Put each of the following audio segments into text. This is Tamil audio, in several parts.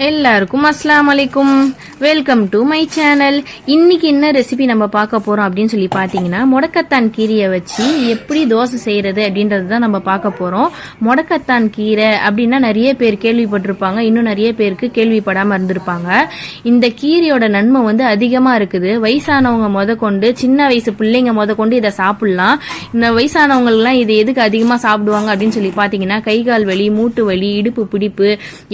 എല്ലാവർക്കും അസ്സാം വലൈക്കും வெல்கம் டு மை சேனல் இன்னைக்கு என்ன ரெசிபி நம்ம பார்க்க போறோம் அப்படின்னு சொல்லி பார்த்தீங்கன்னா முடக்கத்தான் கீரையை வச்சு எப்படி தோசை செய்யறது அப்படின்றது தான் நம்ம பார்க்க போறோம். முடக்கத்தான் கீரை அப்படின்னா நிறைய பேர் கேள்விப்பட்டிருப்பாங்க. இன்னும் நிறைய பேருக்கு கேள்விப்படாம இருந்திருப்பாங்க. இந்த கீரையோட நன்மை வந்து அதிகமா இருக்குது. வயசானவங்க முத கொண்டு சின்ன வயசு பிள்ளைங்க முத கொண்டு இதை சாப்பிடலாம். இந்த வயசானவங்கலாம் இதை எதுக்கு அதிகமா சாப்பிடுவாங்க அப்படின்னு சொல்லி பார்த்தீங்கன்னா கை கால் வலி மூட்டு வலி இடுப்பு பிடிப்பு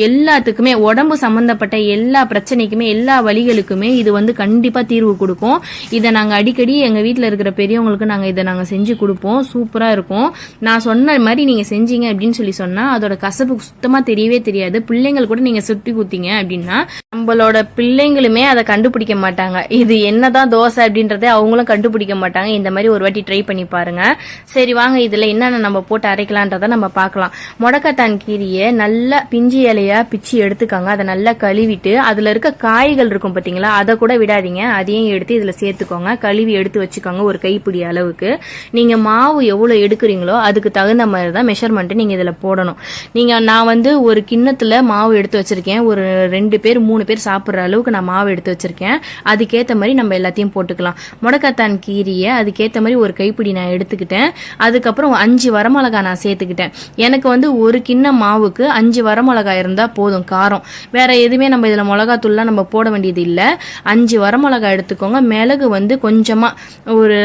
எல்லாத்துக்குமே உடம்பு சம்பந்தப்பட்ட எல்லா பிரச்சனைக்குமே எல்லா வழிகளுக்குமே இது வந்து கண்டிப்பா தீர்வு கொடுக்கும். இதை நாங்க அடிக்கடி எங்க வீட்டில் இருக்கிற பெரியவங்களுக்கு நாங்க இதை நாங்க செஞ்சு கொடுப்போம். சூப்பரா இருக்கும். நான் சொன்ன மாதிரி நீங்க செஞ்சீங்க அப்படின்னு சொல்லி சொன்னா அதோட கசப்பு சுத்தமா தெரியவே தெரியாது. பிள்ளைங்கள் கூட நீங்க சுட்டி குத்தீங்க அப்படின்னா நம்மளோட பிள்ளைங்களுமே அதை கண்டுபிடிக்க மாட்டாங்க. இது என்னதான் தோசை அப்படின்றத அவங்களும் கண்டுபிடிக்க மாட்டாங்க. இந்த மாதிரி ஒரு வாட்டி ட்ரை பண்ணி பாருங்க. சரி வாங்க இதுல என்னென்ன நம்ம போட்டு அரைக்கலான்றத நம்ம பார்க்கலாம். முடக்கத்தான் கீரியை நல்லா பிஞ்சி இலையா பிச்சு எடுத்துக்காங்க. அதை நல்லா கழுவிட்டு அதுல இருக்க காய்கள் இருக்கும் பார்த்தீங்களா அதை கூட விடாதீங்க. அதையும் எடுத்து இதில் சேர்த்துக்கோங்க. கழுவி எடுத்து வச்சுக்கோங்க ஒரு கைப்பிடி அளவுக்கு. நீங்கள் மாவு எவ்வளோ எடுக்கிறீங்களோ அதுக்கு தகுந்த மாதிரி தான் மெஷர்மெண்ட்டு நீங்கள் இதில் போடணும். நீங்கள் நான் வந்து ஒரு கிண்ணத்தில் மாவு எடுத்து வச்சுருக்கேன். ஒரு ரெண்டு பேர் மூணு பேர் சாப்பிட்ற அளவுக்கு நான் மாவு எடுத்து வச்சுருக்கேன். அதுக்கேற்ற மாதிரி நம்ம எல்லாத்தையும் போட்டுக்கலாம். முடக்கத்தான் கீரியை அதுக்கேற்ற மாதிரி ஒரு கைப்பிடி நான் எடுத்துக்கிட்டேன். அதுக்கப்புறம் அஞ்சு வரமிளகா நான் சேர்த்துக்கிட்டேன். எனக்கு வந்து ஒரு கிண்ணம் மாவுக்கு அஞ்சு வரமிளகா இருந்தால் போதும். காரம். வேற எதுவுமே நம்ம இதுல மிளகாத்தூள்லாம் நம்ம போட வேண்டியது இல்லை. அஞ்சு வரமிளகா எடுத்துக்கோங்க. மிளகு வந்து கொஞ்சமாக ஒரு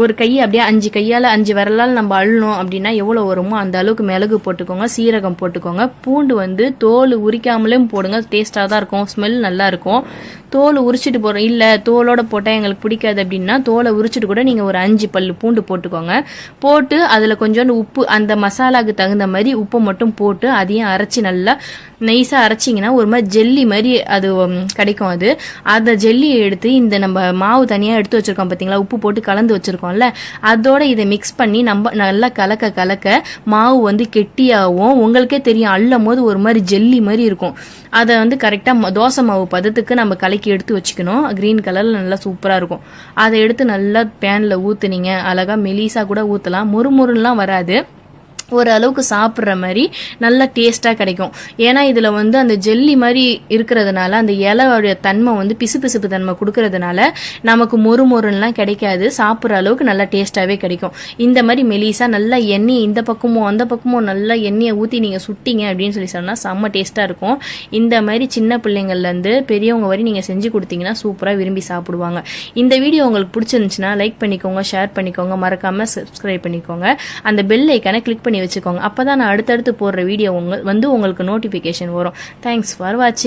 ஒரு கை அப்படியே அஞ்சு கையால் அஞ்சு விரலால் நம்ம அள்ளணும் அப்படின்னா எவ்வளோ வருமோ அந்த அளவுக்கு மிளகு போட்டுக்கோங்க சீரகம் போட்டுக்கோங்க. பூண்டு வந்து தோல் உரிக்காமலேயும் போடுங்க டேஸ்ட்டாக தான் இருக்கும் ஸ்மெல் நல்லா இருக்கும். தோல் உரிச்சிட்டு போகிறோம் இல்லை தோலோட போட்டால் எங்களுக்கு பிடிக்காது அப்படின்னா தோலை உரிச்சிட்டு கூட நீங்கள் ஒரு அஞ்சு பல் பூண்டு போட்டுக்கோங்க. போட்டு அதில் கொஞ்சோண்டு உப்பு அந்த மசாலாவுக்கு தகுந்த மாதிரி உப்பு மட்டும் போட்டு அதையும் அரைச்சி நல்லா நைஸாக அரைச்சிங்கன்னா ஒரு மாதிரி ஜெல்லி மாதிரி அது கிடைக்கும் அது. அந்த ஜெல்லியை எடுத்து இந்த நம்ம மாவு தனியாக எடுத்து வச்சுருக்கோம் பார்த்தீங்களா உப்பு போட்டு கலந்து வச்சுருக்கோம். இருக்கும்ல அதோட இதை மிக்ஸ் பண்ணி நம்ம நல்லா கலக்க கலக்க மாவு வந்து கெட்டியாகவும் உங்களுக்கே தெரியும் அள்ளும் போது ஒரு மாதிரி ஜெல்லி மாதிரி இருக்கும். அதை வந்து கரெக்டாக தோசை மாவு பதத்துக்கு நம்ம கலக்கி எடுத்து வச்சுக்கணும். க்ரீன் கலரில் நல்லா சூப்பராக இருக்கும். அதை எடுத்து நல்லா பேனில் ஊற்றுனீங்க அழகாக மெலிசாக கூட ஊற்றலாம் முறுமுறுலாம் வராது. ஓரளவுக்கு சாப்பிட்ற மாதிரி நல்லா டேஸ்ட்டாக கிடைக்கும். ஏன்னா இதில் வந்து அந்த ஜெல்லி மாதிரி இருக்கிறதுனால அந்த இலையோடைய தன்மை வந்து பிசு பிசுப்பு தன்மை கொடுக்கறதுனால நமக்கு மொறு மொறுலாம் கிடைக்காது. சாப்பிட்ற அளவுக்கு நல்லா டேஸ்ட்டாகவே கிடைக்கும். இந்த மாதிரி மெலிசாக நல்லா எண்ணெய் இந்த பக்கமும் அந்த பக்கமும் நல்லா எண்ணெயை ஊற்றி நீங்கள் சுட்டிங்க அப்படின்னு சொல்லி சொன்னால் செம்ம டேஸ்ட்டாக இருக்கும். இந்த மாதிரி சின்ன பிள்ளைங்கள்லேருந்து பெரியவங்க வரை நீங்கள் செஞ்சு கொடுத்தீங்கன்னா சூப்பராக விரும்பி சாப்பிடுவாங்க. இந்த வீடியோ உங்களுக்கு பிடிச்சிருந்துச்சுன்னா லைக் பண்ணிக்கோங்க ஷேர் பண்ணிக்கோங்க. மறக்காமல் சப்ஸ்கிரைப் பண்ணிக்கோங்க. அந்த பெல் ஐக்கானை கிளிக் பண்ணி வச்சுக்கோங்க. அப்போ தான் நான் அடுத்தடுத்து போடுற வீடியோ உங்கள் வந்து உங்களுக்கு நோட்டிஃபிகேஷன் வரும். தேங்க்ஸ் ஃபார் வாட்சிங்